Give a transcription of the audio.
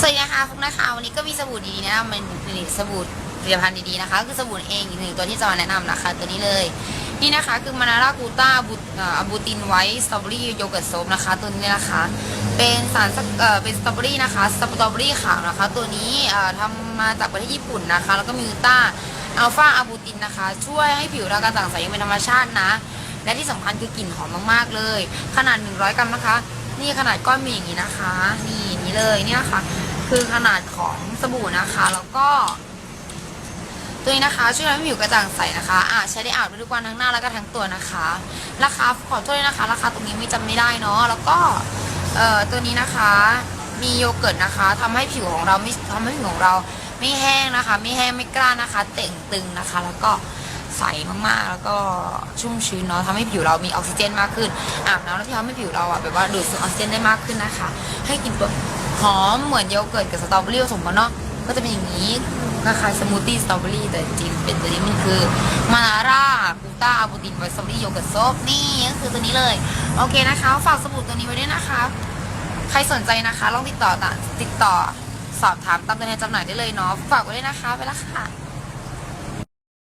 สวัสดีนะคะฟุกนะคะวันนี้ก็มีสบู่ดีๆแนะนำเป็นผลิตสบู่ผลิตภัณฑ์ดีๆนะคะ คือสบู่เองอีกหนึ่งตัวที่จะมาแนะนำนะคะตัวนี้เลยนี่นะคะคือมานารากูต้าบูอะบูตินไวท์สตรอเบอรี่โยเกิร์ตโซฟนะคะตัวนี้นะคะ เป็นสารเอ่อเป็นสตรอเบอรี่นะคะสตรอเบอรี่ขาวนะคะ ตัวนี้เอ่อทำมาจากประเทศญี่ปุ่นนะคะ แล้วก็มีกูต้าอัลฟาอะบูตินนะคะ ช่วยให้ผิวเรากระจ่างใสอยังเป็นธรรมชาตินะ และที่สำคัญคือกลิ่นหอมมากๆเลย ขนาด 100 กรัมนะคะ นี่ขนาดก้อนมีอย่างนี้นะคะ นี่นี้เลยเนี่ยค่ะ คือขนาดของสบู่นะคะ แล้วก็ ตัวนี้นะคะ ช่วยทำให้ผิวกระจ่างใสนะคะอะใช้ได้อาบได้ทุกวันทั้งหน้าแล้วก็ทั้งตัวนะคะ ราคาขอโทษด้วยนะคะ ราคาตรงนี้ไม่จำไม่ได้เนาะแล้วก็เอ่อตัวนี้นะคะมีโยเกิร์ตนะคะทำให้ผิวของเราไม่ทำให้ผิวของเราไม่แห้งนะคะ ไม่แห้งไม่กล้านะคะ เต่งตึงนะคะ แล้วก็ใสมากๆ แล้วก็ชุ่มชื้นเนาะทำให้ผิวเรามีออกซิเจนมากขึ้นอาบน้ำแล้วที่ทำให้ผิวเราอะแบบว่าดูดซึมออกซิเจนได้มากขึ้นนะคะ ให้กินตัว หอมเหมือนโยเกิร์ตกับสตรอเบอรี่ผสมกันเนาะก็จะเป็นอย่างนี้คล้ายๆสมูทตี้สตรอเบอรี่แต่จริงๆเป็นตัวนี้มันคือมานาร่ากูต้าอาบูตินไวท์สตรอเบอรี่โยเกิร์ตโซฟนี่ก็คือตัวนี้เลย โอเคนะคะ ฝากสบู่ตัวนี้ไว้ด้วยนะคะ ใครสนใจนะคะลองติดต่อติดต่อสอบถามตามตัวแทนจำหน่ายได้เลยเนาะฝากไว้ด้วยนะคะไปละค่ะ